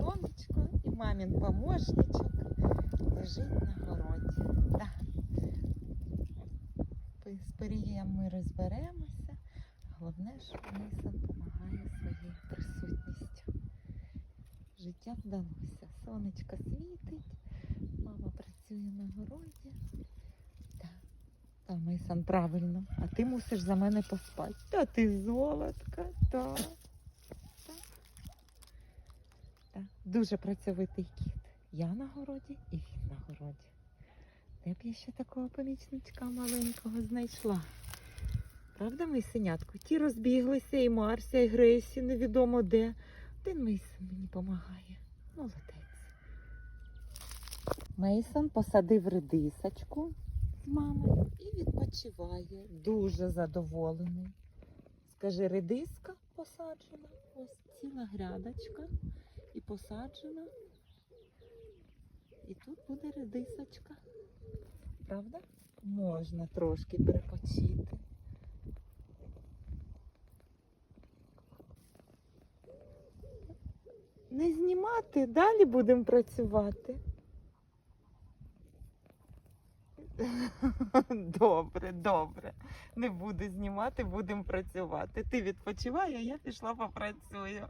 сонечко і мамін помощничок лежить на городі. Да. З Пирієм ми розберемося. Головне, що Мейсон допомагає своєю присутністю. Життя вдалося. Сонечко світить, мама працює на городі. Та, Мейсон, правильно. А ти мусиш за мене поспати. Та ти золотка, так. Дуже працьовитий кіт. Я на городі і він на городі. Де б я ще такого помічничка маленького знайшла? Правда, Мейсенятко? Ті розбіглися, і Марся, і Грейсі, невідомо де. Один Мейсон мені допомагає. Молодець. Мейсон посадив редисочку з мамою і відпочиває. Дуже задоволений. Скажи, редиска посаджена. Ось ціла грядочка і посаджена. І тут буде редисочка. Правда? Можна трошки перепочити. Не знімати, далі будемо працювати. Добре, добре. Не буду знімати, будемо працювати. Ти відпочивай, а я пішла попрацюю.